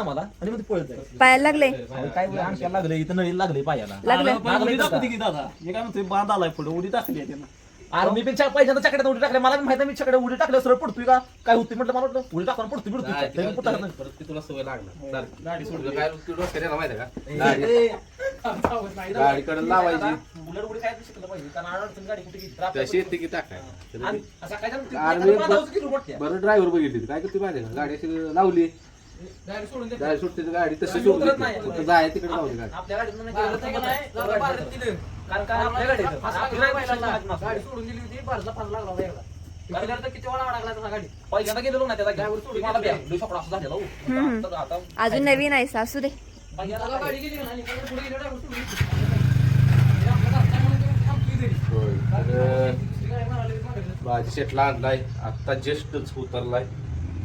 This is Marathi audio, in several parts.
ना मला? आणि मग पळत जाईल पायाला लागले. अहो, काय लागले इथं नळी लागले पायाला. लागलं. लागलं उडी का? दाखवते की दादा. हे काय म्हणतोय बांध आलाय पुढे उडी टाकली आहे त्यानं. अरे मी पेक्षा पहिल्यांदा चकड्यात उडी टाकल्या मला माहिती मी चकड्यात उडी टाकल्या सरळ पडतोय का? काय होती म्हटलं मला वाटलं. उडी टाकून पडतोय नाही, पडतोय. ते तरी काय कुठं होतं, नाही. परत ती तुला सवय लागणार. चालेल. गाडी काय तू डोसक्यात येणार माहिती आहे का? ए, गाडी. गाडीकडे लावायची. बुलेट उडी काय शिकलं पाहिजे. कारण अडचण गाडी कुठे गेली? तर तशी येते की टाकाय. आणि ती. बरं ड्रायव्हर बघितली काय करते माहिती आहे का? गाडी अशी लावली. गाडी सोडून. गाडी सुटते तर गाडी तशी गाडी सोडून उतरत देते. नाही. कुठं जाय तिकडे लावली गाडी आपल्या गाडीतनं नाही गेलं तर नाही, जरा भारत दिलं. कारण काय आपल्या गाडीत आपली गाडी गाडी सोडून दिली होती भारतला फास लागला होता एकदा. गाडीला तर किती वेळा अडकला तसा गाडी पहिल्यांदा गेलेलो ना त्याला ड्रायव्हर सोडून मला बॅग लई सापडा असं झालेला हो. हम्म. आता- आता अजून नवीन आहे असू दे पहिल्यांदा गाडी गेली ना आणि पुढे गेली driver सोडून दिली. हे आपल्या घरचा म्हणून तो थांबतोय घरी. होय तर दुसरी गाडी मारायला गेली मागे. भाजी शेटला आणलाय आता जस्टच उतरलाय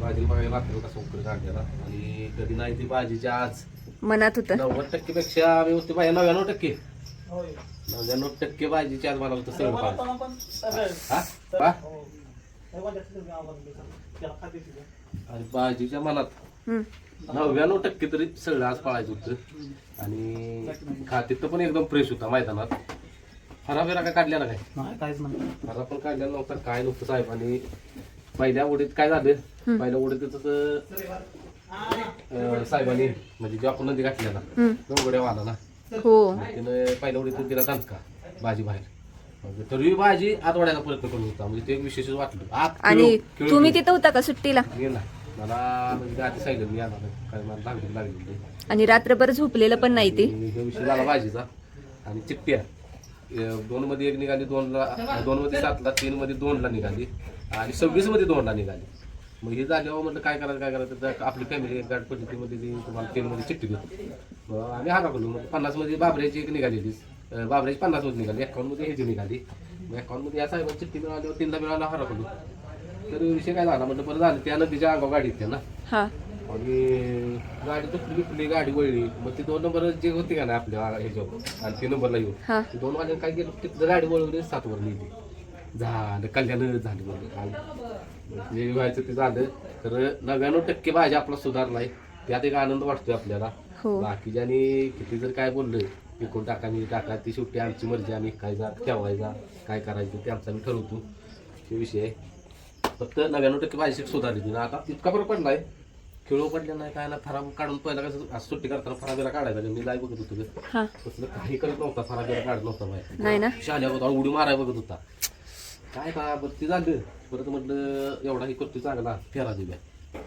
भाजी बघायला रात्री कसा उकर काढलेला आणि कधी नाही ती भाजीची आज मनात होतं. नव्वद टक्के पेक्षा आम्ही होते बाया नव्याण्णव टक्के. होय. नव्याण्णव टक्के भाजीची आज मला होतं सगळं पाहिजे पण आपण सगळं- हा. आणि भाजीच्या मनात. नव्याण्णव टक्के तरी सगळं आज पाळायचं होतं. आणि खातीत पण एकदम फ्रेश होता मैदानात. फरा बिरा काय काढल्या ना काय? नाही काहीच नाही. फरा पण काढलेला नव्हता काय नव्हतं साहेब. आणि पहिल्या उडीत काय झालं? पहिल्या उडीत साहेबांनी म्हणजे जेव्हा आपण नदी घातल्या ना. गंगोड्या वाला ना हो. तिनं पहिल्या उडीत दिला दणका भाजी बाहेर. मग तरी भाजी आत वाढायचा प्रयत्न करत होता म्हणजे ते एक विशेषच वाटलं. आणि तुम्ही तिथं होता का सुट्टीला? गेला मला म्हणजे आधी सांगितलं मी येणार नाही, कारण मला लागली लागली आणि रात्रभर झोपलेलं पण नाही ते? विषय झाला भाजीचा. आणि चिप्प्या दोन मध्ये एक निघाली दोनला दोन मध्ये सातला तीन मध्ये दोनला निघाली. आणि सव्वीसमध्ये दोनला निघाली मग हे झाल्यावर म्हटलं काय करायचं काय करायचं? तर आपली फॅमिली एक गाडी पद्धतीमध्ये ती तुम्हाला तीन मध्ये चिठ्ठी देतो. मग आम्ही हा टाकलो मग पन्नासमध्ये बाबऱ्याची एक निघालेली बाबऱ्याची पन्नासमध्ये निघाली एकावन्नमध्ये ह्याची निघाली. मग एकावन्नमध्ये या साहेबांची चिठ्ठी मिळाल्यावर तीनदा मिळाला हा टाकलो तर विषय काय झाला म्हटलं बरं झालं त्या नदीच्या अंगावर गाडी येते ना. हा. आणि गाडी तुटली बिटली गाडी वळली. मग ते दोन नंबर जे होते का नाही आपल्या ह्याच्यावर आणि तीन नंबरला येऊन. ते दोन वाजता काय केलं गाडी वळवली सात वर लिहिली झालं कल्याण झाली म्हणजे जे व्हायचं ते झालं. तर नव्याण्णव टक्के भाजी आपला सुधारलाय. त्यात एक आनंद वाटतोय आपल्याला. हो. बाकीच्यानी किती जर काय बोललं विकून टाका मी टाका ती शेवटी आमची मर्जी आम्ही खायचा ठेवायचा काय करायचं ते आमचा आम्ही ठरवतो. ते विषय आहे. फक्त नव्याण्णव टक्के भाजी सुधारली तिनं आता इतका फरक पडलाय. खेळू पडल्या नाही काय ना फराब काढून पहिला कसं सुट्टी करताना फराबिरा काढायचा. मी लाईव्ह बघत होतो. तसलं काही करत नव्हता फराबिरा काढत नव्हता बाहेर. ना? शाल्या उडी माराय बघत होता. काय का बरं ते झालं. परत म्हटलं एवढा हे करतो चांगला फेरा दिल्या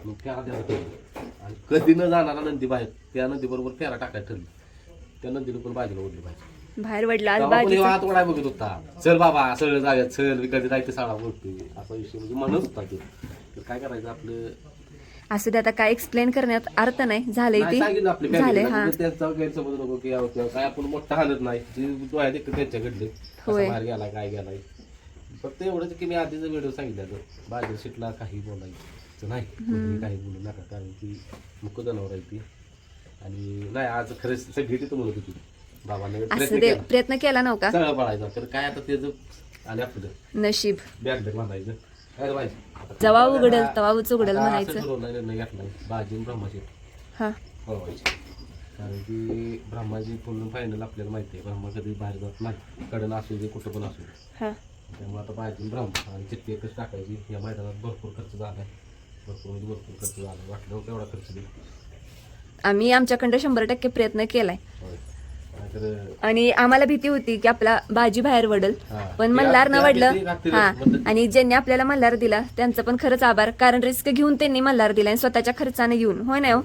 मग फेरा द्यायला ठरलं. आणि कधी न जाणारा नंदी बाहेर त्या नंदी बरोबर फेरा टाकायला ठरलं. त्या नंदीनं पण बाजूला ओढली पाहिजे. बाहेर वडला आज बाजी हात ओढाय बघत होता. चल बाबा सगळं जाऊया चल कधी जायचं साडा बोलतोय असा विषय म्हणजे म्हणत होता ते. तर काय करायचं आपलं? असं ते आता काय एक्सप्लेन करण्यात अर्थ नाही. झालंय नाही सांगितलं आपली ते झालंय family ला, हा. म्हणजे त्यांचा गैरसमज नको की काय आपण मोठं हालत नाही. जी डोळ्यात एक त्यांच्या घडले. होय. बाहेर गेला काय गेलाय. फक्त एवढंच की मी आधीच व्हिडिओ सांगितलं बाजू सीटला काही बोलायचं नाही. काही बोलू नका कारण की मुक जनावर आहे ती. आणि नाही आज खरंच सगळी तिथं म्हणत होती. बाबाने असं प्रयत्न केला. प्रयत्न केला नव्हता? सगळं पळायचं. तर काय आता त्याचं आणि आपलं? नशीब. बॅग बॅग काय पाहिजे जेव्हा उघडेल तेव्हा उघडेल म्हणायचं. निर्णय आणि ब्रह्माची हा. पळवायची. कारण की ब्रह्माजी पूर्ण फायनल आपल्याला माहिती आहे. ब्रह्मा कधी बाहेर जात नाही. कडन असू दे कुठं पण असू दे. हा. त्यामुळे आता भाजी आणि ब्रह्मा आणि चिठ्ठी एकच टाकायची. या मैदानात भरपूर खर्च झालाय. भरपूर म्हणजे भरपूर खर्च झाला वाटल्यावर तेवढा खर्च दे. आम्ही आमच्याकडं शंभर टक्के प्रयत्न केलाय. आणि आम्हाला भीती होती की आपला बाजी बाहेर वडल. हा. पण मल्हार न वडलं. हा. आणि ज्यांनी आपल्याला मल्हार दिला त्यांचं पण खरंच आभार. कारण रिस्क घेऊन त्यांनी मल्हार दिला आणि स्वतःच्या खर्चाने घेऊन. होय ना हो?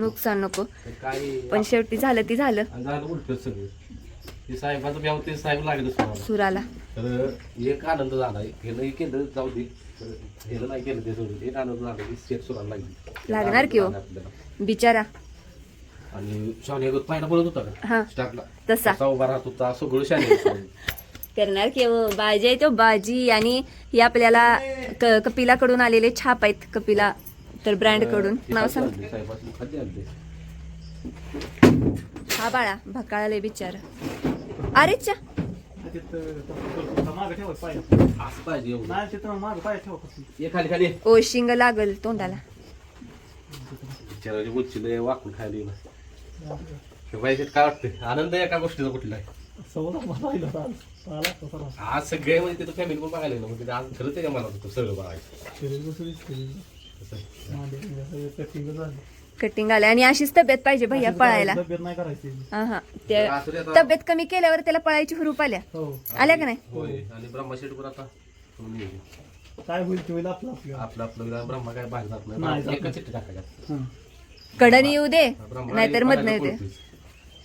नुकसान नको. पण शेवटी झालं ती झालं. आणि झालं उलट सगळं ते साहेबाचं ब्याव ते साहेब लागलंच मला सुराला. तर एक आनंद झाला हे नाही केलं जाऊ दे. तर नाही केलं ते सोडून एक आनंद झाला की शेत सुराला लागली. लागणार की हो. आपल्याला. बिचारा. आणि शाने पाहिला बोलत होता का? हा. स्टार्टला तसा. उभा राहत होता सगळं शाने करणार की हो? बाजी आहे तो बाजी. आणि ही आपल्याला क- कपिलाकडून आलेले छाप आहेत. कपिला तर ब्रँडकडून. नाव सांग. साहेबांनी खाली आणले. हा बाळा भकाळाले बिचार. अरे चा. तिथं तसं करतो. मागं ठेवा पाय असं पाहिजे एवढं ये खाली खाली ये. ओ शिंग लागल तोंडाला. बिचाराची वाकून खायला हे काय वाटतं आनंद एका गोष्टीचा कुठला आहे आज. सगळे म्हणजे तिथं फॅमिली पण बघायला येईल म्हणजे आज खरंच आहे का मला होतं सगळं बघायचं. कटिंग आलं आणि अशीच तब्येत पाहिजे भैया पळायला. तब्येत नाही करायची. हा हा ते असू दे आता. तब्येत कमी केल्यावर त्याला पळायची हुरूप आल्या. हो. आल्या का नाही? होय. आणि आता. काय होईल ते होईल आपलं आपलं. आपलं आपलं ब्रह्मा काय बाहेर जात नाही. नाही जात एकच चिठ्ठी हं. कडन येऊ दे. ब्रह्मा नाहीतर मधनं येते.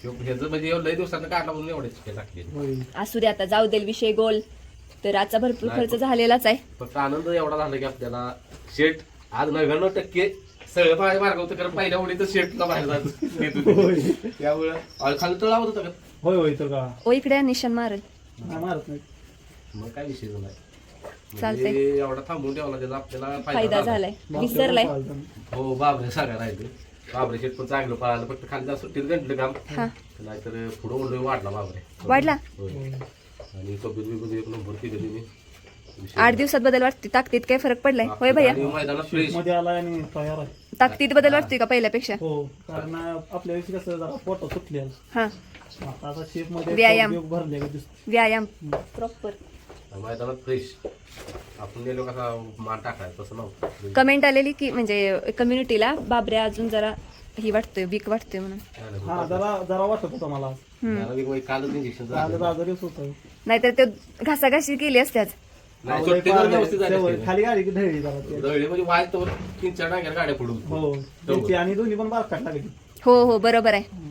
ह्याचं म्हणजे एवढं लय दिवसानं काढला म्हणून एवढे चिठ्ठी टाकली होय. असू दे आता जाऊ देल विषय गोल. तर आजचा भरपूर नाही, खर्च झालेलाच आहे. फक्त आनंद एवढा झाला की आपल्याला शेट आज नव्याण्णव टक्के सगळं बाहेर मार्ग होतं कारण पहिल्या उडीत शेटला बाहेर होते. त्यामुळं खाली तळावर होतं का? होय होय तर का ओ इकडे निशाण मारल नाही मारत नाही. मग काय विषय नाही चालतंय. म्हणजे एवढा थांबून ठेवला त्याचा आपल्याला फायदा झालाय. विसरलाय. हो बाबरे सांगा राहिले. बाबरे शेट पण चांगलं पळालं. फक्त खाली जास्त सुट्टीत गंटलं काम. हा. नाहीतर पुढं म्हणलं वाढला बाबरे. वाढला? होय. आणि कबीर बिबीर एक नंबर केलं तिने विषय आठ दिवसात बदल वाटते. ताकदीत काय फरक पडलाय? होय भैया? आणि मैदानात फ्रेश. मध्ये आला आणि तयार आहे. ताकदीत बदल वाटतोय का पहिल्यापेक्षा? हो कारण आपल्या दिवशी कसं जरा पोट सुटले. हा. आता आता शेपमध्ये व्यायाम. उपयोग भरले दिसतो व्यायाम. प्रॉपर मैदानात फ्रेश. आपण गेलो कसा मान टाकायचा तसं नव्हतं. कमेंट आलेली की म्हणजे कम्युनिटीला बाबऱ्या अजून जरा ही वाटतोय वीक वाटतोय म्हणून. हा जरा जरा वाटत होता मला. त्याला एक वेळी कालच इंजेक्शन आलं झालं. आजारीच होतं. नाहीतर ते घासाघाशी केली असत्याच. नाही सुट्टी तर व्यवस्थित झाली शेवट- असती. खाली गाडी ढळली जरा ते. दळली म्हणजे वाय तर तीन चार डांग्या गाड्या पडून हो त्यांची आणि दोन्ही पण बार काढ लागली हो हो बरोबर आहे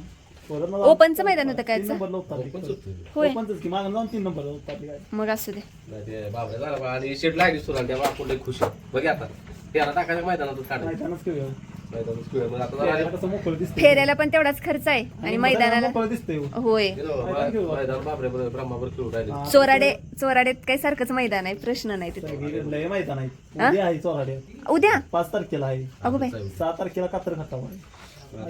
परत मग ओपनचं मैदान होतं काय नंबरला. पण सुटली. होय ओपनचंच की मागं जाऊन तीन नंबरला उतरली गाडी मग असू दे नाही ते बाबऱ्या झाला बा. आणि शेट लागली त्या बापूला खुश. बघ आता त्याला टाकायचं मैदानातच काढायचं मैदानच खेळूया. फेऱ्याला पण तेवढाच खर्च आहे. आणि मैदानाला हो. होय. चोराडे चोराडेत काही सारखंच मैदान आहे. प्रश्न नाही तिथे. मैदान आहे. हा? उद्या आहे चोराडे. उद्या? पाच तारखेला आहे. अगो बाई. सहा तारखेला कातर आता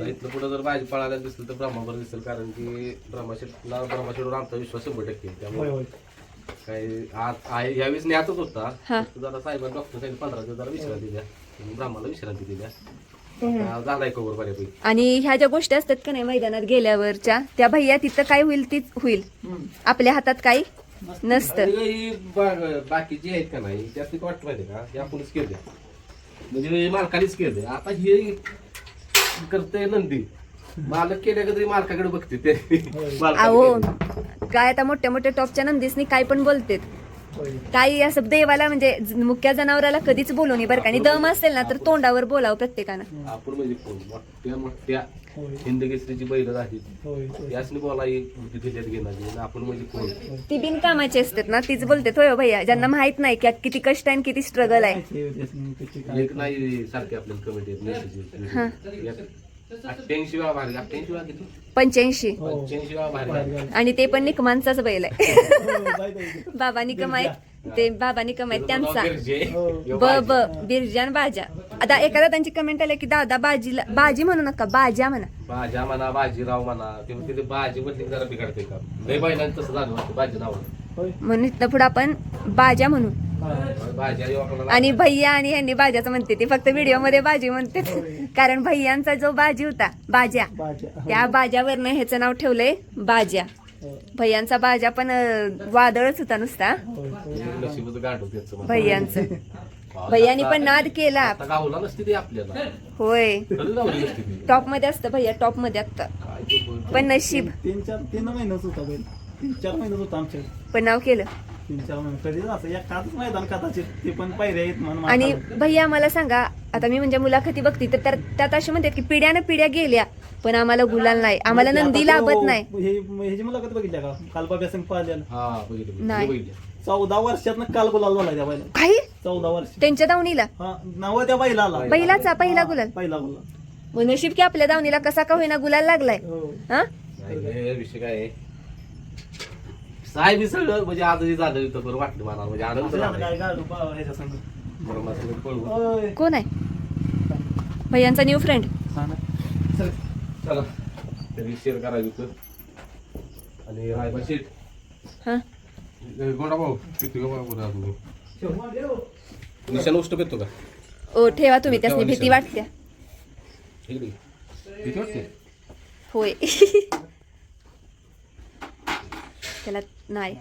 इथलं पुढे जर भाजी पळायला दिसलं तर ब्रह्मावर दिसेल कारण की ब्रह्माशेटला ब्रह्माशेटवर आमचा विश्वास शंभर टक्के आहे. होय त्यामुळे होय काही आज आहे यावेळेस न्यातच होता. जरा साहेबांनी डॉक्टर सांगितलं पंधरा दिवस जरा विश्रांती द्या. ब्रह्माला विश्रांती दिल्या. झालाय कवर बऱ्यापैकी. आणि ह्या ज्या गोष्टी असतात का नाही मैदानात गेल्यावरच्या त्या भैया तिथं काय होईल तीच होईल. आपल्या हातात काही नसतं. ही बाकीची आहेत का नाही त्यात किती वाटत माहिती का? हे आपणच केलं म्हणजे मालकानेच केलं आता हे करते नंदी. मालक केल्या का तरी मालकाकडे बघते ते. अहो. काय आता मोठ्या मोठ्या टॉपच्या नंदीसनी काय पण बोलतेत. काही असं देवाला म्हणजे मुक्या जनावराला कधीच बोलू नये बरं का. आणि दम असेल ना तर तोंडावर बोलावं प्रत्येकानं. आपण म्हणजे कोण? मोठ्या मोठ्या हिंदकेसरीची बैल झाली. यासनी बोलाई त्याच्यात घेणार नाही. आपण म्हणजे कोण? ती बिनकामाची असतात ना तीच बोलते. होय भैया ज्यांना माहीत नाही की किती कष्ट आहे आणि किती स्ट्रगल आहे. एक नाही सारखे आपल्याला कमेंट अठ्ठ्याऐंशी वेळा अठ्ठ्याऐंशी वेळा किती? पंच्याऐंशी हो. पंच्याऐंशी. आणि ते पण निकमांचाच बैल आहे. बाबा निकम आहेत ते बाबा निकम आहेत त्याचं. हो. ब बाजी. ब बिरजान बाजा आता एखादा त्यांची कमेंट आली की दादा बाजीला बाजी म्हणू नका बाजा म्हणा बाजा म्हणा बाजीराव म्हणा ते म्हणते ते बाजी म्हटली जरा बिघडते का बैलांनी तसं झालं बाजी नाव म्हणून इथनं पुढे आपण बाजा म्हणू. हा. बाजी आणि भैया आणि ह्यांनी बाजाचं म्हणते ते फक्त व्हिडिओमध्ये बाजी म्हणते. कारण भैयांचा जो बाजी होता बाजा बाजा. त्या बाजावरनं ह्याचं नाव ठेवलंय बाजा. हो. भैयांचा बाजा पण वादळच होता नुसता. भैयांचं. आता- भैयांनी पण नाद केला. आता गावला नसते ते आपल्याला. होय. टॉपमध्ये असतं भैया टॉपमध्ये असतं काय ते बोलतो. पण नशीब. तीन चार होता आमच्या. पण नाव केलं. तीन चार महिने कधी असं? या काच मैदान कदाचित. ते पण पायऱ्या आहेत म्हणून आणि. भैया मला सांगा आता मी म्हणजे मुलाखती बघते तर त्या- त्यात असे म्हणतात की पिढ्यानं पिढ्या गेल्या पण आम्हाला गुलाल नाही. आम्हाला नंदी तो- लाभत नाही. हे ह्याची मुलाखत बघितल्या का? हा बघितलं. नाही. बघितलं. चौदा वर्षात काल गुलाल झाला त्या बैला काही? चौदा वर्ष. त्यांच्या दावणीला? हा नाव त्या बैला आला. बैलाचा पहिला गुलाल. पहिला गुलाल. मग नशीब की आपल्या दावणीला कसा का होईना गुलाल लागलाय? हो. हा? नाही, हे विषय काय आहे? हे सगळं म्हणजे आजही झालं इथं बरं वाटलं मला. म्हणजे आनंद झाला बरं. कोण आहे? भैयांचा न्यू फ्रेंड. चल. चला. तरी शेअर करायचं होतं आणि रायबा शेट हा? गोडा भाऊ किती का बरं अजून निशाण उष्ट पेतो का? ओ ठेवा तुम्ही त्यासनी भीती वाटते. इकडे किती वाटते? होय. त्याला नाही.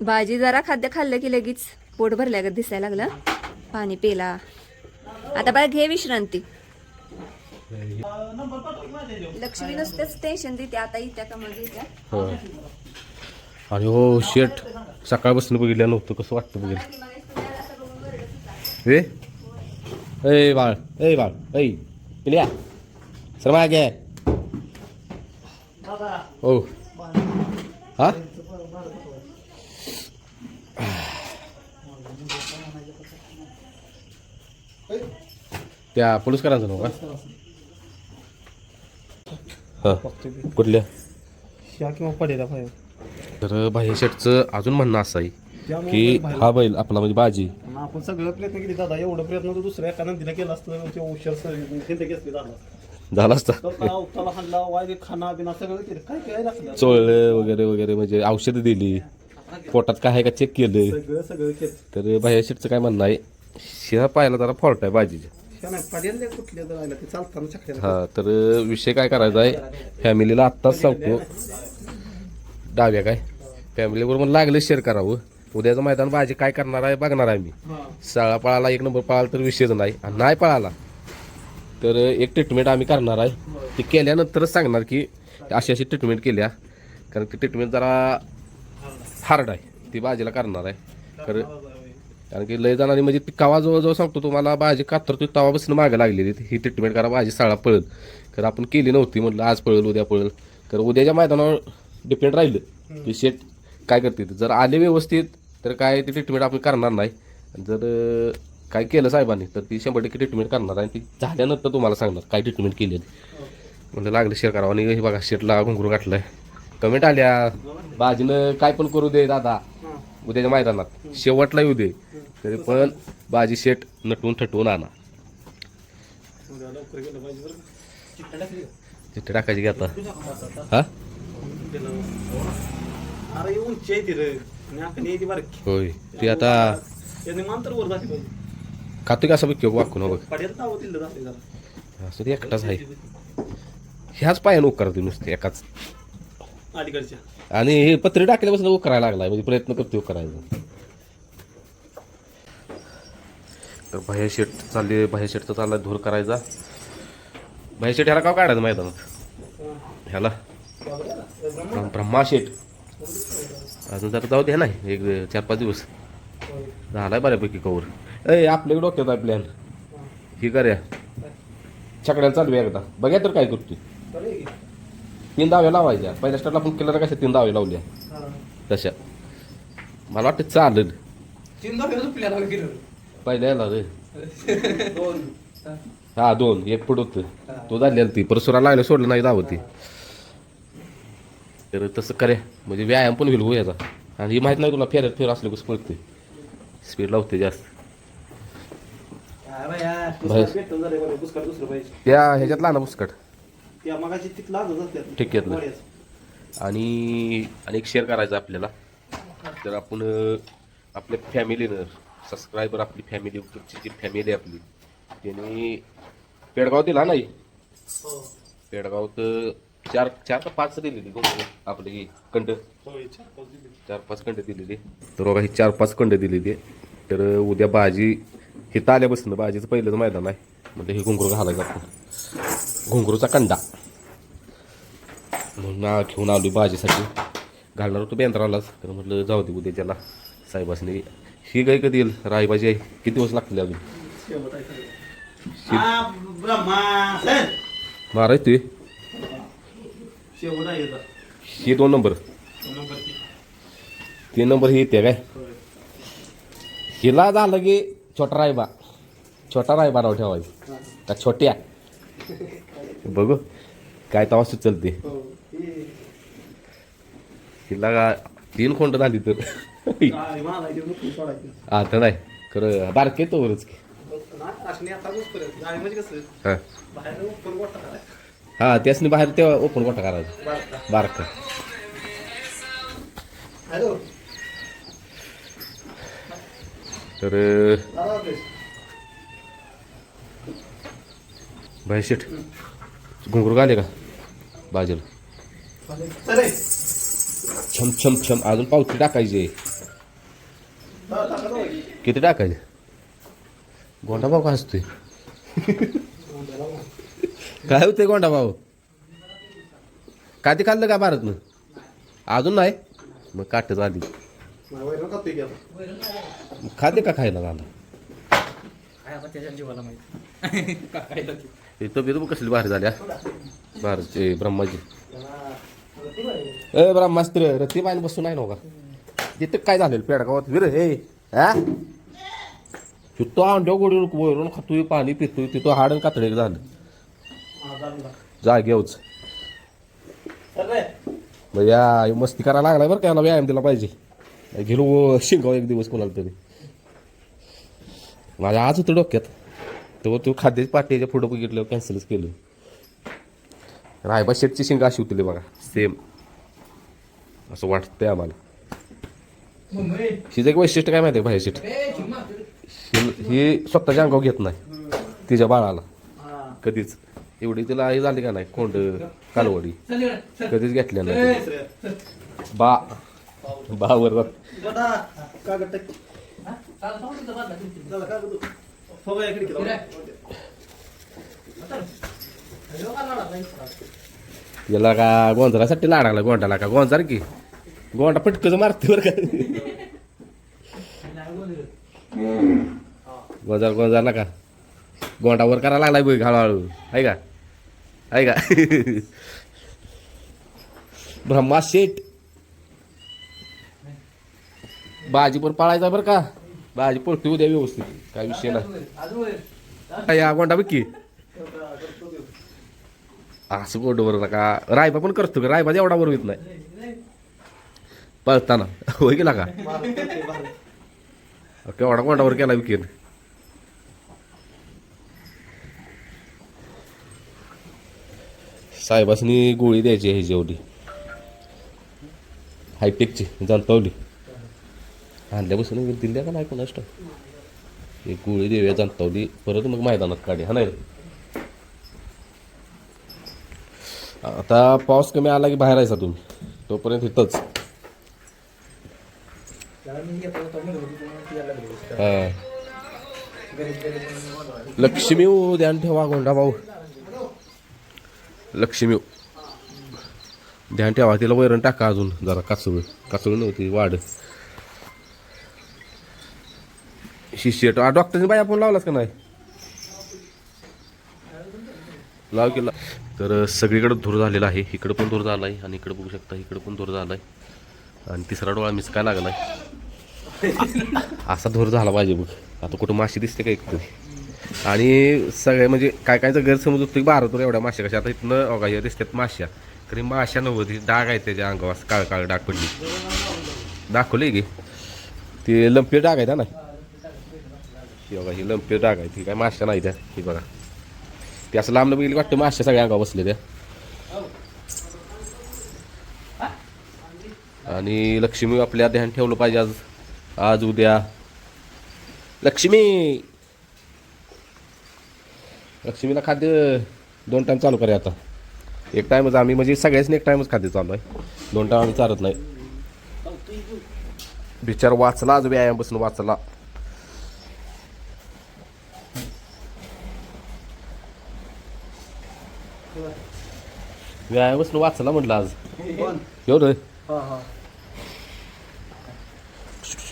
भाजी जरा खाद्य खाल्लं की लगेच पोट भरल्यागत दिसायला लागलं. पाणी पेला आता बघा घे विश्रांती. लक्ष्मी नुसतेच टेन्शन देते आता इत्या का मग इत्या हो. आणि हो शेट सकाळपासून बघितलं नव्हतं कसं वाटतं बघितलं. वे ए बाळ ए बाळ ऐ पिल्या. सर मागे. दादा हो? त्या पोलीसकरांचं नाव का हा. कुठल्या? ह्या किंवा पडेला पाहिजे तर भाई शेटचं अजून म्हणणं असं आहे की हा बैल आपला म्हणजे बाजी. आपण सगळं प्रयत्न केले दादा. एवढं प्रयत्न तर दुसऱ्या एका नंदीला केला असतं. घेतली दादा. झाला असता. तर का उताला हाणला वायदे खाना बिना सगळं केलं. काय काय लागलं चोळलं वगैरे वगैरे म्हणजे औषधं दिली. पोटात काय आहे का चेक केलं. सगळं सगळं केलं. तर भाई शेटचं काय म्हणणं आहे? शिहा पाहायला जरा फॉल्ट आहे पडेल कुठल्या ते चालताना चकड्याला हा तर विषय काय करायचा आहे? फॅमिलीला आत्ताच सांगतो. डाव्या काय? फॅमिलीबरोबर लागलं शेअर करावं. उद्याचं मैदान बाजी काय करणार आहे बघणार आहे मी. शाळा पळाला एक नंबर पळाला तर विषयच नाही. आणि नाही पळाला तर एक ट्रीटमेंट आम्ही करणार आहे. ती केल्यानंतरच सांगणार की अशी अशी ट्रीटमेंट केल्या. कारण ती ट्रीटमेंट जरा हार्ड आहे. ती बाजीला करणार आहे. कारण कारण की लय जाणारी म्हणजे ती कवा जवळजवळ सांगतो तुम्हाला भाजी कातरतो तवापासून मागे लागलेली ही ट्रीटमेंट करा भाजी साळा पळल. कारण आपण केली नव्हती म्हटलं आज पळल उद्या पळल. तर उद्याच्या मैदानावर डिपेंड राहिलं. की शेट काय करते जर आले व्यवस्थित तर काय ती ट्रीटमेंट आपण करणार नाही. जर काय केलं साहेबांनी? तर ती शंभर टक्के ट्रीटमेंट करणार आणि ती झाल्यानंतर तुम्हाला सांगणार काय ट्रीटमेंट केली. म्हणलं लागलं शेअर करावं आणि हे बघा शेटला घुंगरू गाठलाय कमेंट आल्या. बाजीनं काय पण करू दे दादा. उद्याच्या मैदानात. शेवटला येऊ दे. तरी पण बाजी शेट नटवून ठटवून आणा? चिठ्ठी टाकायची की आता? हा? होय. ती आता खातो का असं बघ वाकून हो बघ असं ते एकटाच आहे. ह्याच पायानं उकारतो नुसते एकाच. आणि हे पत्रे टाकल्यापासून उकरायला लागलाय म्हणजे प्रयत्न करतो उकरायचा तर बाह्य शेट चालली बाह्य शेटचा चालला धूर करायचा. बाह्य शेट ह्याला का काढायचं मैदानात ह्याला. ब्रह्म- ब्रह्मा शेट. अजून जरा जाऊ द्या नाही एक चार पाच दिवस. झालाय बऱ्यापैकी कवर ए आपल्या डोक्यात आहे प्लॅन ही करूया छकड्याला चालू एकदा. बघा तर काय करतोय. तीन दाव्या लावायच्या. पहिल्या स्टारला आपण केलं कशा तीन दाव्या लावल्या तशा. मला वाटतं चालेल. तीन गेलो पहिल्या याला रे. हा दोन. एक पुढं होतं. तो झालेला ती परसुरा लागलं सोडलं नाही दावं ती तर तसं करे म्हणजे व्यायाम पण होईल याचा आणि ही माहीत नाही तुला फेरत फेर असले कसं पळते स्पीड लावते जास्त बाहेर. भेटून झाले बरं पुस्तक दुसरं पाहिजे त्या ह्याच्यात लहान असते ठीक आहे ना. आणि आणि एक शेअर करायचं आपल्याला. तर आपण आपल्या फॅमिलीनं सबस्क्रायबर आपली फॅमिली जी फॅमिली आपली त्यांनी पेडगाव दिला नाही? पेडगाव तर चार चार का पाच दिलेली आपली ही कंड चार पाच कंड दिलेली. तर बघा ही चार पाच कंड दिलेली तर उद्या बाजी हिथं आल्यापासून बाजीचं पहिलंच मैदान आहे. म्हणजे हे घुंगरू घालायचं आपण घुंगरूचा कंडा. म्हणून घेऊन आलो बाजीसाठी घालणार होतो बेंद्रालाच. तर म्हटलं जाऊ दे उद्या त्याला. साहेबासनी ही गाय कधी येईल? राईबाजी आहे. किती दिवस लागतील अजून? माराय ते. ही दोन नंबर. तीन नंबर ही येते काय? हिला झालं की छोटा रायबा. छोटा रायबा नाव ठेवायचं का छोट्या. बघू काय तवा सुचलते. हे हिला का- तीन खोंड झाली तर. आता नाही. खरं बारके की. आता घुसपर्यंत. गाडी म्हणजे हां. हा त्यासनी बाहेर तेव्हा ओपन गोठा करायचा. बारका. बारका. हॅलो. तर. भाई शेट घुंगरू आले का? बाजूला. छम छम छम अजून पावती टाकायची. किती टाकायचे? गोंडा भाऊ का असतोय काय होते गोंडा भाऊ? काय ते खाल्लं का भारत मग अजून नाही? मग काटच आली वैरण कापतोय की आता. खाते का खायला झाला काय आता त्याच्या जीवाला माहिती काय. हे तब्येत बघ कसली भारी झाल्या भारतचे ब्रह्माजी. ए ब्रह्मास्त्र रती बाईन बसून आहे नव्हता तिथं काय झालेलं पेडगावात विर हे हा तो अंड्या गोडी वरून खातोय पाणी पितोय तिथं हाड कातडे झालं हा. जागेवच चल रे. मग या मस्ती करायला लागलाय बरं का याला व्यायाम दिला पाहिजे गेलो शिंगाव एक दिवस कोणाला तरी. माझ्या आज होतं डोक्यात. तेव्हा तो खाद्याच्या पाट्याच्या पुढं बघितलं कॅन्सलच केलं. रायबा शेटची शिंगा अशी होती बघा. सेम असं वाटतंय आम्हाला. हिचं एक वैशिष्ट्य काय माहिती आहे भाई शेट ही स्वतःच्या अंगावर घेत नाही. तिच्या बाळाला. कधीच. एवढी तिला हे झाली का नाही? कोंड कालवडी. कधीच घेतल्या नाही. बा बावर कागद का, लाडा. याला का गोंधळासाठी लाडाला गोंडाला का? गोंजार की? गोंडा पटकच मारते बरं का? बोलू. गोंजार गोंजारला का गोंडा वर करायला लागलाय बघ हळूहळू. आहे का? आहे का? ब्रह्मा शेठ. बाजी पण पाळायचा बरं का? बाजी पळतो उद्या व्यवस्थित. काय विषय नाही. या गोंडा बघ की. असं गोंडवर नका. रायबा पण करतो का रायबा एवढा बरोबर येत नाही. पळताना. होय गेला का. केवढा गोंडावर केला विकेन. साहेबासनी गोळी द्यायची ह्याची एवढी. हायटेकची जाणतावली आणल्यापासून दिल्या का नाही कोणाष्ट एक गोळी देव्या जाणतावली परत मग मैदानात काढी हा नाही? आता पाऊस कमी आला की बाहेर यायचा तुम्ही. तोपर्यंत इथंच. हा. लक्ष्मी ध्यान ठेवा गोंडा भाऊ. लक्ष्मी. ध्यान ठेवा. तिला वैरण टाका अजून. जरा कासवळ कासवळ नव्हती वाढ. शिष्य डॉक्टरने बाया फोन लावलाच का नाही? लाव केला तर सगळीकडे धूर झालेला आहे. इकडं पण धूर झाला आहे आणि इकडं बघू शकता इकडं पण धूर झाला आहे आणि तिसरा डोळा मिस काय लागला असा धूर झाला पाहिजे बघ. आता कुठं माशी दिसते का एकतरी आणि सगळे म्हणजे काय काय गैरसमज होतो की बारातून एवढ्या माश्या कशा? आता इथनं अगाय दिसतात माश्या. तरी माश्या नव्हती डाग आहे त्याच्या अंगावर. काळ काळ डाग पडली. दाखवले की? ते लंपी डाग आहेत ना? ही बघा ही लंपी डाग आहे ती काय माश्या नाही त्या ही बघा. ते असं लांब गेली वाटतं माश्या सगळ्या अंगावर बसले त्या आणि लक्ष्मी आपल्या ध्यान ठेवलं पाहिजे आज. आज उद्या. लक्ष्मी! लक्ष्मीला खाद्य दोन टाइम चालू करा आता. एक टाइमच आम्ही म्हणजे सगळ्याच एक टाइमच खाद्य चालू आहे. दोन टाइम आम्ही चालत नाही. बिचार वाचला आज व्यायाम बसून वाचला. व्यायाम बसून वाचला म्हटलं आज. कोण? एवढं हा, हा.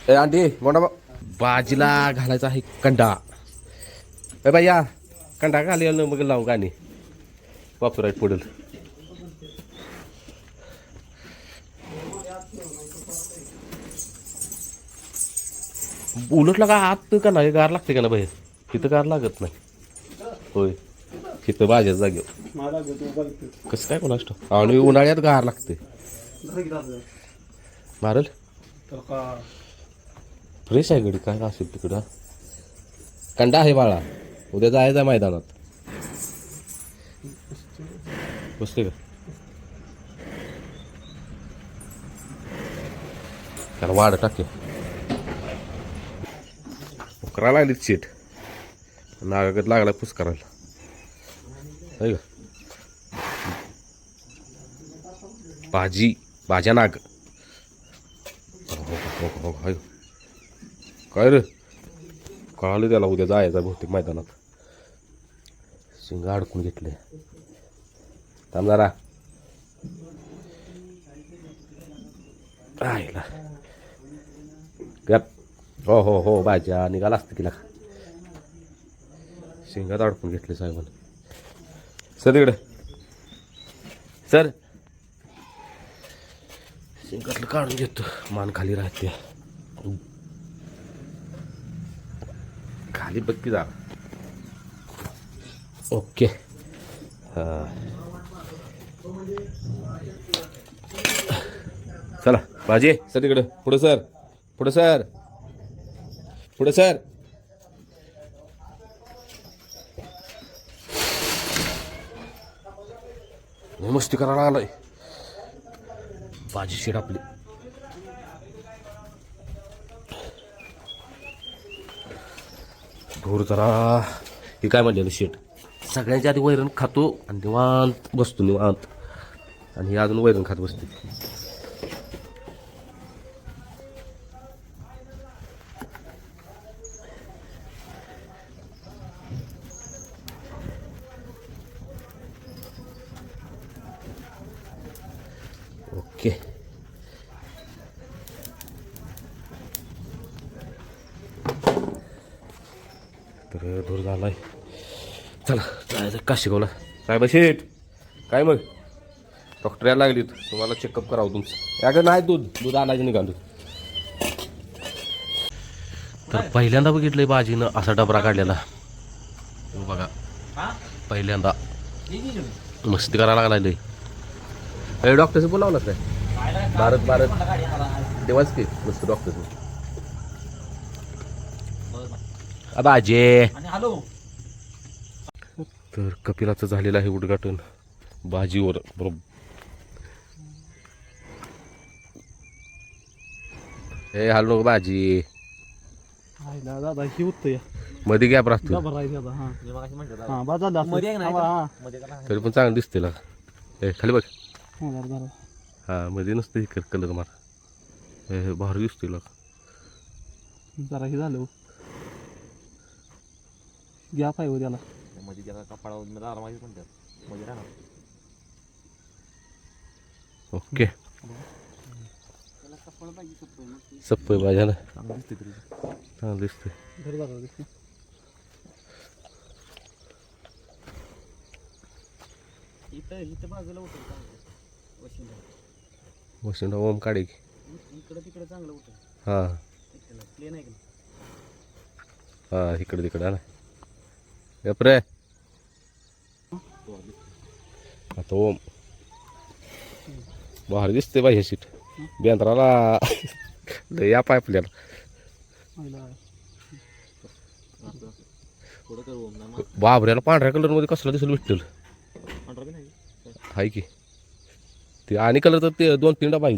ए आंटी मोठा बा- बाजीला घालायचा आहे कंडा ए बाई या. कंडा घालेल मग लावू गाणी. कॉपीराईट पडेल उलटला का आत का नाही? गार लागते का ना बाहेर तिथं गार लागत नाही. होय. तिथं भाज्या जागेवर मला कसं काय कोणास आणि उन्हाळ्यात गार लागते. मारल? फ्रेश आहे गडी काय असेल तिकडं? कंडा आहे बाळा. उद्या जायचा मैदानात. बसते का? त्याला वाढ टाके. करायला लागली सीट नागागत लागला पुस करायला है भाजी भाज्या नाग हो, हो, हो, काय रे? कळालं त्याला उद्या जायचं बहुतेक मैदानात. शिंगा अडकून घेतले. थांब राहिला गप. हो हो हो भाज्या निघाला असतं तिला. शिंगात अडकून घेतले साहेबांना. सर तिकडे. सर. शिंगातलं काढून घेतो. मान खाली राहते. खाली बघ की जा. ओके. हा. चला. भाजी. सर तिकडं. पुढं सर. पुढं सर. पुढं सर. मी मस्ती करायला आलोय भाजी शेड आपली. धूर जरा. हे काय म्हणलेलं शेट सगळ्यांच्या आधी वैरण खातो आणि निवांत बसतो निवांत. आणि हे अजून वैरण खात बसते ओके तर दूर झालाय. चला जायचं. काशिगावला. काय बा शेठ? काय मग? डॉक्टर यायला लागलीत. तुम्हाला चेकअप करावं तुमचं. याकडे नाही दूध. दूध आणायचं निघालं तर पहिल्यांदा बघितलंय बाजीनं असा डबरा काढलेला. हो बघा. पहिल्यांदा. मस्ती करायला लागला डॉक्टरचं बोलावलं काय? भारत भारत. तेव्हाच की मस्त डॉक्टर बाजे. आणि हॅलो. तर कपिलाचं झालेलं आहे उद्घाटन बाजीवर बरोबर. हे हॅलो दादा ही उत्तर या मध्ये गॅप राहतो हा. हा हा, हा. तरी पण चांगलं दिसते ना. ए खाली बघ. हा, बरं, बरं. हा मध्ये नसतं हे कलर मार. भारी दिसतोय ना. जरा हे झालं. घ्या पाहिजे त्याला. मध्ये त्याला कपाळावर मला आरामाची म्हणतात मध्ये राहणार. ओके. सप्पय ना चांगलं दिसते तरी. चांगलं दिसतंय घर दादा दिसतं. इथं इथं बाजूला होतं वशिंडा. ओम काढे की. इकडं तिकडं चांगलं होतं हां. प्लेन आहे का हां इकडे तिकडे ना. गप रे आता ओम. भारी दिसते बाई हे सीट. बेंद्राला लय या करू ना बाबऱ्याला पांढऱ्या कलरमध्ये कसला दिसेल विठ्ठल पांढरा बी नाही हाय की. ते आणि कलर तर ते दोन तीन डबा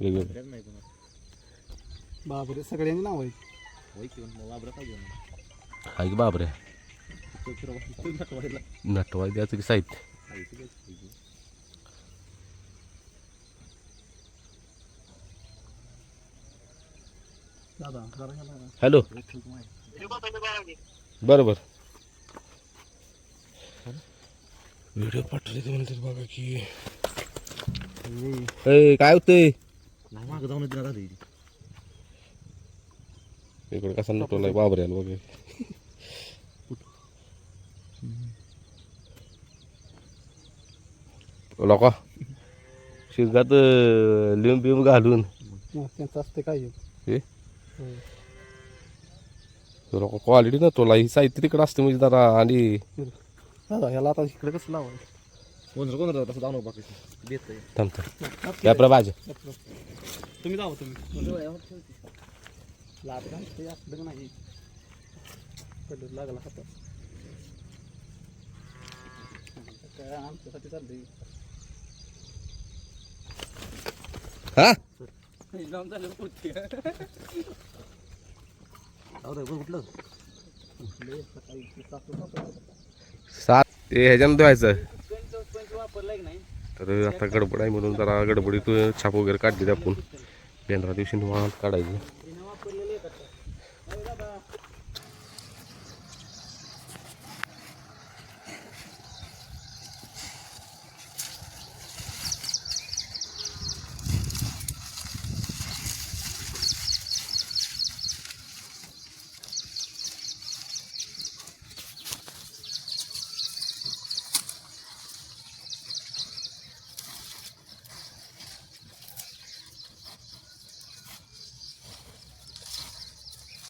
वेगवेगळे. बापरे सगळ्यांनी नाव आहे होय की मग नटवाय द्यायचं की साहित्य? हॅलो. बरं बरं. व्हिडिओ पाठवले ते म्हणतात बघा की. काय होतंय? नाही मागं जाऊन इकडे कसा नटवलाय बाबऱ्याला वगैरे. लोका. शिंगात लिंब बिंब घालून. त्यांचं असते काय हे. लोक क्वालिटी ना तुला ही साहित्य तिकडे असते म्हणजे जरा आणि ह्याला आता इकडे कसं लावायचं तसं जाऊ बाकी. देत थांबतं या प्रभाज तुम्ही तुम्ही. ते असलं नाही? लागला हातात. काय आमच्यासाठी चाललंय? हा? सात ते ह्याच्यानं धुवायचं तर आता गडबड आहे म्हणून जरा गडबडीत छाप वगैरे काढली आपण. बेंद्रा दिवशी निवांत काढायची.